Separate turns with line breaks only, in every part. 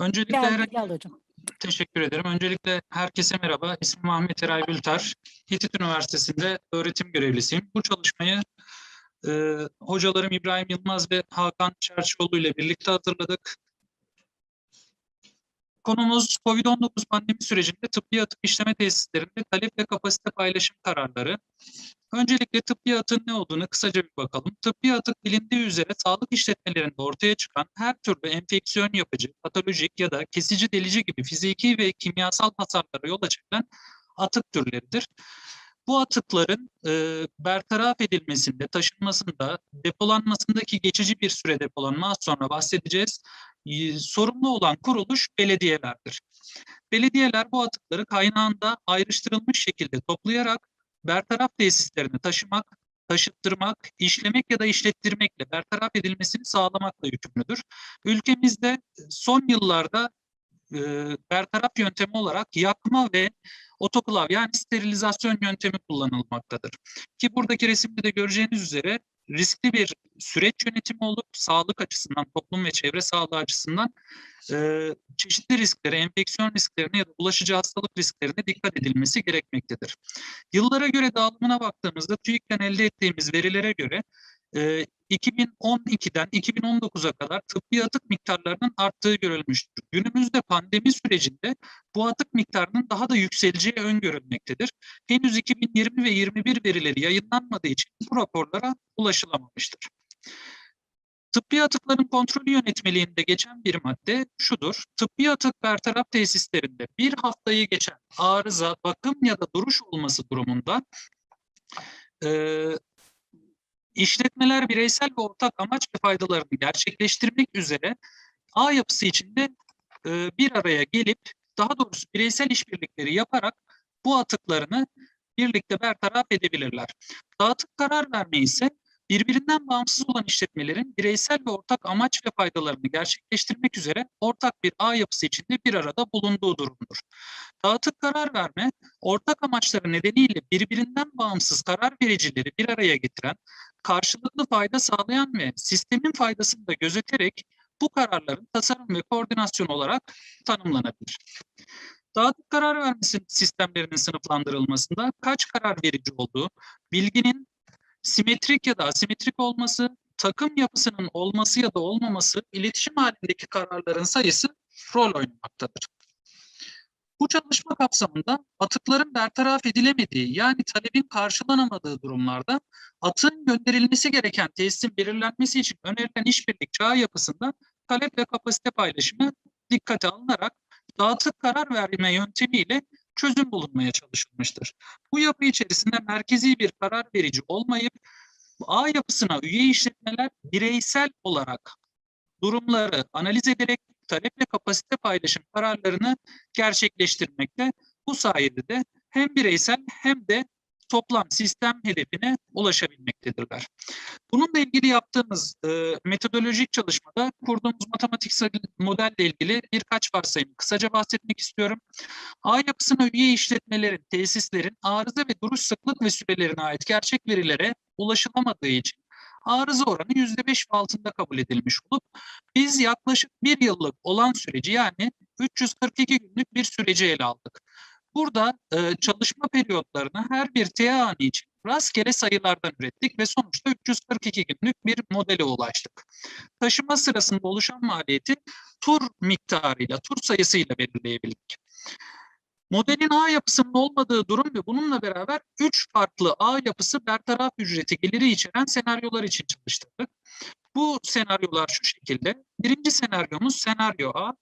Öncelikle
Geldi,
her-
geldi hocam.
teşekkür ederim. Öncelikle herkese merhaba. İsmim Ahmet Eray Bülter. Hitit Üniversitesi'nde öğretim görevlisiyim. Bu çalışmayı e, hocalarım İbrahim Yılmaz ve Hakan Çerçioğlu ile birlikte hazırladık. Konumuz COVID-19 pandemi sürecinde tıbbi atık işleme tesislerinde talep ve kapasite paylaşım kararları. Öncelikle tıbbi atığın ne olduğunu kısaca bir bakalım. Tıbbi atık bilindiği üzere sağlık işletmelerinde ortaya çıkan her türlü enfeksiyon yapıcı, patolojik ya da kesici delici gibi fiziki ve kimyasal hasarlara yol açan atık türleridir. Bu atıkların e, bertaraf edilmesinde, taşınmasında, depolanmasındaki geçici bir süre depolanma az sonra bahsedeceğiz. E, sorumlu olan kuruluş belediyelerdir. Belediyeler bu atıkları kaynağında ayrıştırılmış şekilde toplayarak bertaraf tesislerine taşımak, taşıttırmak, işlemek ya da işlettirmekle bertaraf edilmesini sağlamakla yükümlüdür. Ülkemizde son yıllarda e, bertaraf yöntemi olarak yakma ve otoklav yani sterilizasyon yöntemi kullanılmaktadır. Ki buradaki resimde de göreceğiniz üzere riskli bir süreç yönetimi olup sağlık açısından, toplum ve çevre sağlığı açısından e, çeşitli risklere, enfeksiyon risklerine ya da bulaşıcı hastalık risklerine dikkat edilmesi gerekmektedir. Yıllara göre dağılımına baktığımızda TÜİK'ten elde ettiğimiz verilere göre e, 2012'den 2019'a kadar tıbbi atık miktarlarının arttığı görülmüştür. Günümüzde pandemi sürecinde bu atık miktarının daha da yükseleceği öngörülmektedir. Henüz 2020 ve 21 verileri yayınlanmadığı için bu raporlara ulaşılamamıştır. Tıbbi atıkların kontrolü yönetmeliğinde geçen bir madde şudur. Tıbbi atık bertaraf tesislerinde bir haftayı geçen arıza, bakım ya da duruş olması durumunda e, işletmeler bireysel ve ortak amaç ve faydalarını gerçekleştirmek üzere ağ yapısı içinde e, bir araya gelip daha doğrusu bireysel işbirlikleri yaparak bu atıklarını birlikte bertaraf edebilirler. Dağıtık karar verme ise birbirinden bağımsız olan işletmelerin bireysel ve ortak amaç ve faydalarını gerçekleştirmek üzere ortak bir ağ yapısı içinde bir arada bulunduğu durumdur. Dağıtık karar verme, ortak amaçları nedeniyle birbirinden bağımsız karar vericileri bir araya getiren, karşılıklı fayda sağlayan ve sistemin faydasını da gözeterek bu kararların tasarım ve koordinasyon olarak tanımlanabilir. Dağıtık karar vermesi sistemlerinin sınıflandırılmasında kaç karar verici olduğu, bilginin simetrik ya da asimetrik olması, takım yapısının olması ya da olmaması, iletişim halindeki kararların sayısı rol oynamaktadır. Bu çalışma kapsamında atıkların bertaraf edilemediği yani talebin karşılanamadığı durumlarda atığın gönderilmesi gereken tesisin belirlenmesi için önerilen işbirlik çağı yapısında talep ve kapasite paylaşımı dikkate alınarak dağıtık karar verme yöntemiyle çözüm bulunmaya çalışılmıştır. Bu yapı içerisinde merkezi bir karar verici olmayıp ağ yapısına üye işletmeler bireysel olarak durumları analiz ederek talep ve kapasite paylaşım kararlarını gerçekleştirmekte. Bu sayede de hem bireysel hem de toplam sistem hedefine ulaşabilmektedirler. Bununla ilgili yaptığımız e, metodolojik çalışmada kurduğumuz matematiksel modelle ilgili birkaç varsayım kısaca bahsetmek istiyorum. Ağ yapısına üye işletmelerin, tesislerin arıza ve duruş sıklık ve sürelerine ait gerçek verilere ulaşılamadığı için arıza oranı %5 ve altında kabul edilmiş olup biz yaklaşık bir yıllık olan süreci yani 342 günlük bir süreci ele aldık. Burada e, çalışma periyotlarını her bir T anı için rastgele sayılardan ürettik ve sonuçta 342 günlük bir modele ulaştık. Taşıma sırasında oluşan maliyeti tur miktarıyla, tur sayısıyla belirleyebildik. Modelin ağ yapısının olmadığı durum ve bununla beraber üç farklı ağ yapısı bertaraf ücreti geliri içeren senaryolar için çalıştırdık. Bu senaryolar şu şekilde. Birinci senaryomuz senaryo A.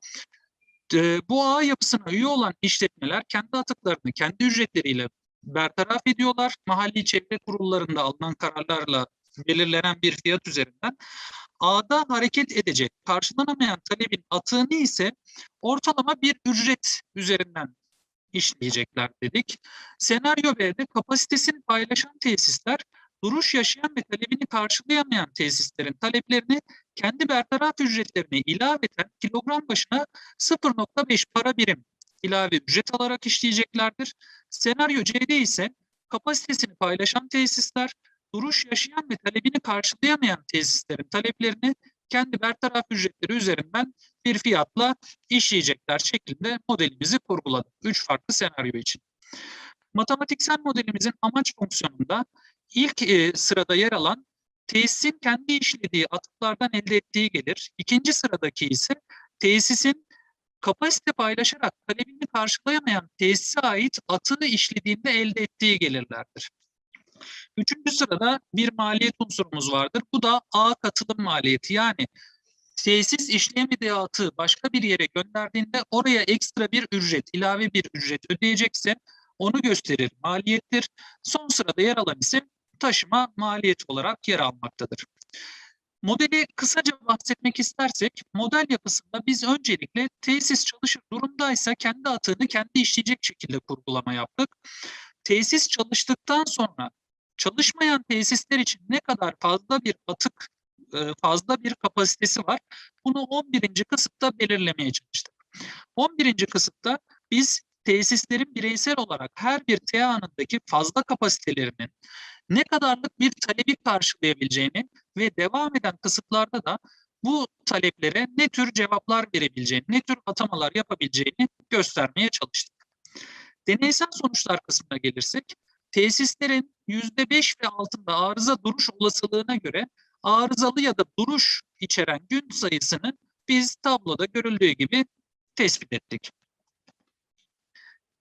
Ee, bu ağ yapısına üye olan işletmeler kendi atıklarını kendi ücretleriyle bertaraf ediyorlar. Mahalli çevre kurullarında alınan kararlarla belirlenen bir fiyat üzerinden. Ağda hareket edecek, karşılanamayan talebin atığını ise ortalama bir ücret üzerinden işleyecekler dedik. Senaryo B'de kapasitesini paylaşan tesisler duruş yaşayan ve talebini karşılayamayan tesislerin taleplerini kendi bertaraf ücretlerine ilaveten kilogram başına 0.5 para birim ilave ücret alarak işleyeceklerdir. Senaryo C'de ise kapasitesini paylaşan tesisler duruş yaşayan ve talebini karşılayamayan tesislerin taleplerini kendi bertaraf ücretleri üzerinden bir fiyatla işleyecekler şeklinde modelimizi kurguladık. Üç farklı senaryo için. Matematiksel modelimizin amaç fonksiyonunda ilk e, sırada yer alan tesisin kendi işlediği atıklardan elde ettiği gelir. İkinci sıradaki ise tesisin kapasite paylaşarak talebini karşılayamayan tesise ait atığı işlediğinde elde ettiği gelirlerdir. Üçüncü sırada bir maliyet unsurumuz vardır. Bu da A katılım maliyeti. Yani tesis işleyemediği atığı başka bir yere gönderdiğinde oraya ekstra bir ücret, ilave bir ücret ödeyecekse onu gösterir maliyettir. Son sırada yer alan ise taşıma maliyet olarak yer almaktadır. Modeli kısaca bahsetmek istersek, model yapısında biz öncelikle tesis çalışır durumdaysa kendi atığını kendi işleyecek şekilde kurgulama yaptık. Tesis çalıştıktan sonra çalışmayan tesisler için ne kadar fazla bir atık, e, fazla bir kapasitesi var, bunu 11. kısıtta belirlemeye çalıştık. 11. kısıtta biz tesislerin bireysel olarak her bir T anındaki fazla kapasitelerinin ne kadarlık bir talebi karşılayabileceğini ve devam eden kısıtlarda da bu taleplere ne tür cevaplar verebileceğini, ne tür atamalar yapabileceğini göstermeye çalıştık. Deneysel sonuçlar kısmına gelirsek, tesislerin %5 ve altında arıza duruş olasılığına göre arızalı ya da duruş içeren gün sayısını biz tabloda görüldüğü gibi tespit ettik.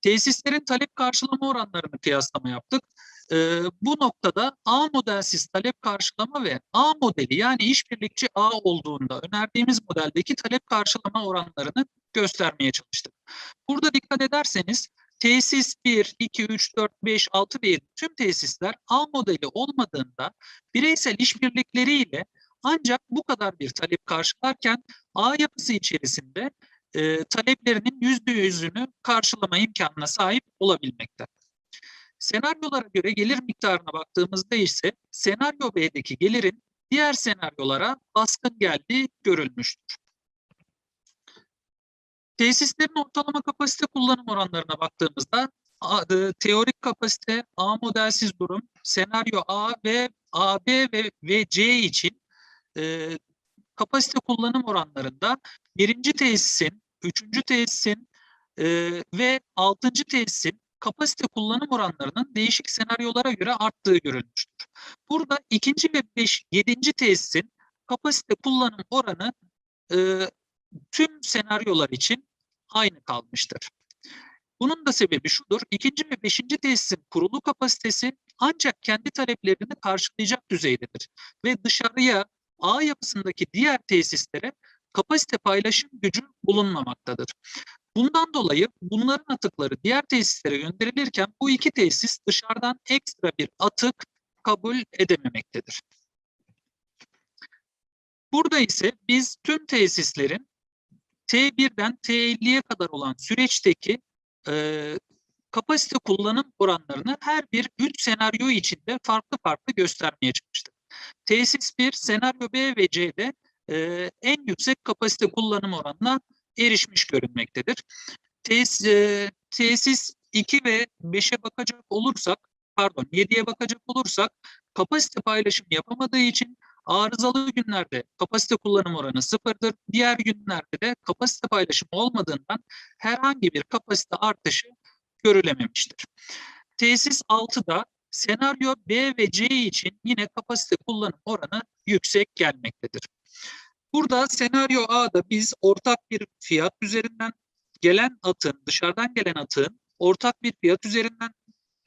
Tesislerin talep karşılama oranlarını kıyaslama yaptık. Ee, bu noktada A modelsiz talep karşılama ve A modeli yani işbirlikçi A olduğunda önerdiğimiz modeldeki talep karşılama oranlarını göstermeye çalıştık. Burada dikkat ederseniz tesis 1, 2, 3, 4, 5, 6 ve 7 tüm tesisler A modeli olmadığında bireysel işbirlikleriyle ancak bu kadar bir talep karşılarken A yapısı içerisinde e, taleplerinin yüzde yüzünü karşılama imkanına sahip olabilmekte. Senaryolara göre gelir miktarına baktığımızda ise senaryo B'deki gelirin diğer senaryolara baskın geldiği görülmüştür. Tesislerin ortalama kapasite kullanım oranlarına baktığımızda e, teorik kapasite, A modelsiz durum, senaryo A ve AB ve, ve C için e, kapasite kullanım oranlarında birinci tesisin, üçüncü tesisin e, ve altıncı tesisin kapasite kullanım oranlarının değişik senaryolara göre arttığı görülmüştür. Burada ikinci ve beş, yedinci tesisin kapasite kullanım oranı e, tüm senaryolar için aynı kalmıştır. Bunun da sebebi şudur, ikinci ve beşinci tesisin kurulu kapasitesi ancak kendi taleplerini karşılayacak düzeydedir. Ve dışarıya A yapısındaki diğer tesislere kapasite paylaşım gücü bulunmamaktadır. Bundan dolayı bunların atıkları diğer tesislere gönderilirken bu iki tesis dışarıdan ekstra bir atık kabul edememektedir. Burada ise biz tüm tesislerin T1'den T50'ye kadar olan süreçteki e, kapasite kullanım oranlarını her bir üç senaryo içinde farklı farklı göstermeye çalıştık. Tesis 1, senaryo B ve C'de e, en yüksek kapasite kullanım oranına erişmiş görünmektedir. Tes, e, tesis 2 ve 5'e bakacak olursak, pardon 7'ye bakacak olursak kapasite paylaşımı yapamadığı için arızalı günlerde kapasite kullanım oranı sıfırdır. Diğer günlerde de kapasite paylaşımı olmadığından herhangi bir kapasite artışı görülememiştir. Tesis 6'da senaryo B ve C için yine kapasite kullanım oranı yüksek gelmektedir. Burada senaryo A'da biz ortak bir fiyat üzerinden gelen atın, dışarıdan gelen atın ortak bir fiyat üzerinden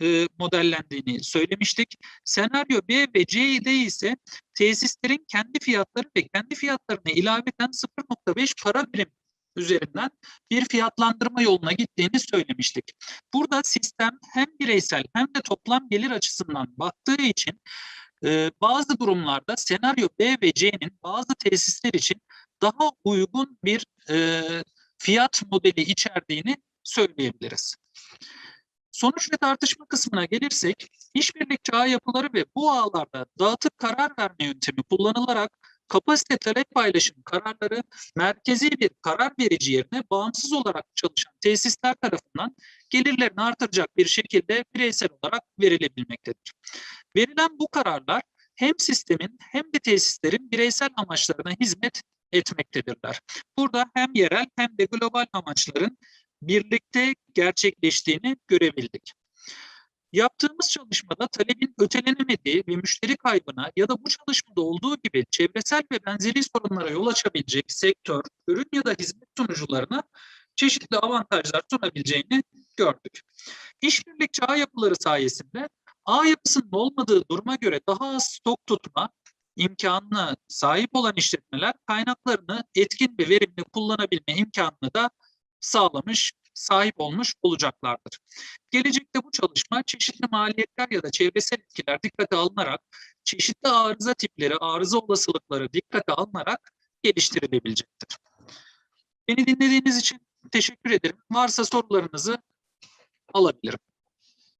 e, modellendiğini söylemiştik. Senaryo B ve C'de ise tesislerin kendi fiyatları ve kendi fiyatlarına ilaveten 0.5 para birim üzerinden bir fiyatlandırma yoluna gittiğini söylemiştik. Burada sistem hem bireysel hem de toplam gelir açısından baktığı için e, bazı durumlarda senaryo B ve C'nin bazı tesisler için daha uygun bir e, fiyat modeli içerdiğini söyleyebiliriz. Sonuç ve tartışma kısmına gelirsek, işbirlikçi ağ yapıları ve bu ağlarda dağıtık karar verme yöntemi kullanılarak kapasite talep paylaşım kararları merkezi bir karar verici yerine bağımsız olarak çalışan tesisler tarafından gelirlerini artıracak bir şekilde bireysel olarak verilebilmektedir. Verilen bu kararlar hem sistemin hem de tesislerin bireysel amaçlarına hizmet etmektedirler. Burada hem yerel hem de global amaçların birlikte gerçekleştiğini görebildik. Yaptığımız çalışmada talebin ötelenemediği ve müşteri kaybına ya da bu çalışmada olduğu gibi çevresel ve benzeri sorunlara yol açabilecek sektör, ürün ya da hizmet sunucularına çeşitli avantajlar sunabileceğini gördük. İşbirlikçi ağ yapıları sayesinde ağ yapısının olmadığı duruma göre daha az stok tutma imkanına sahip olan işletmeler kaynaklarını etkin ve verimli kullanabilme imkanını da sağlamış, sahip olmuş olacaklardır. Gelecekte bu çalışma çeşitli maliyetler ya da çevresel etkiler dikkate alınarak, çeşitli arıza tipleri, arıza olasılıkları dikkate alınarak geliştirilebilecektir. Beni dinlediğiniz için teşekkür ederim. Varsa sorularınızı alabilirim.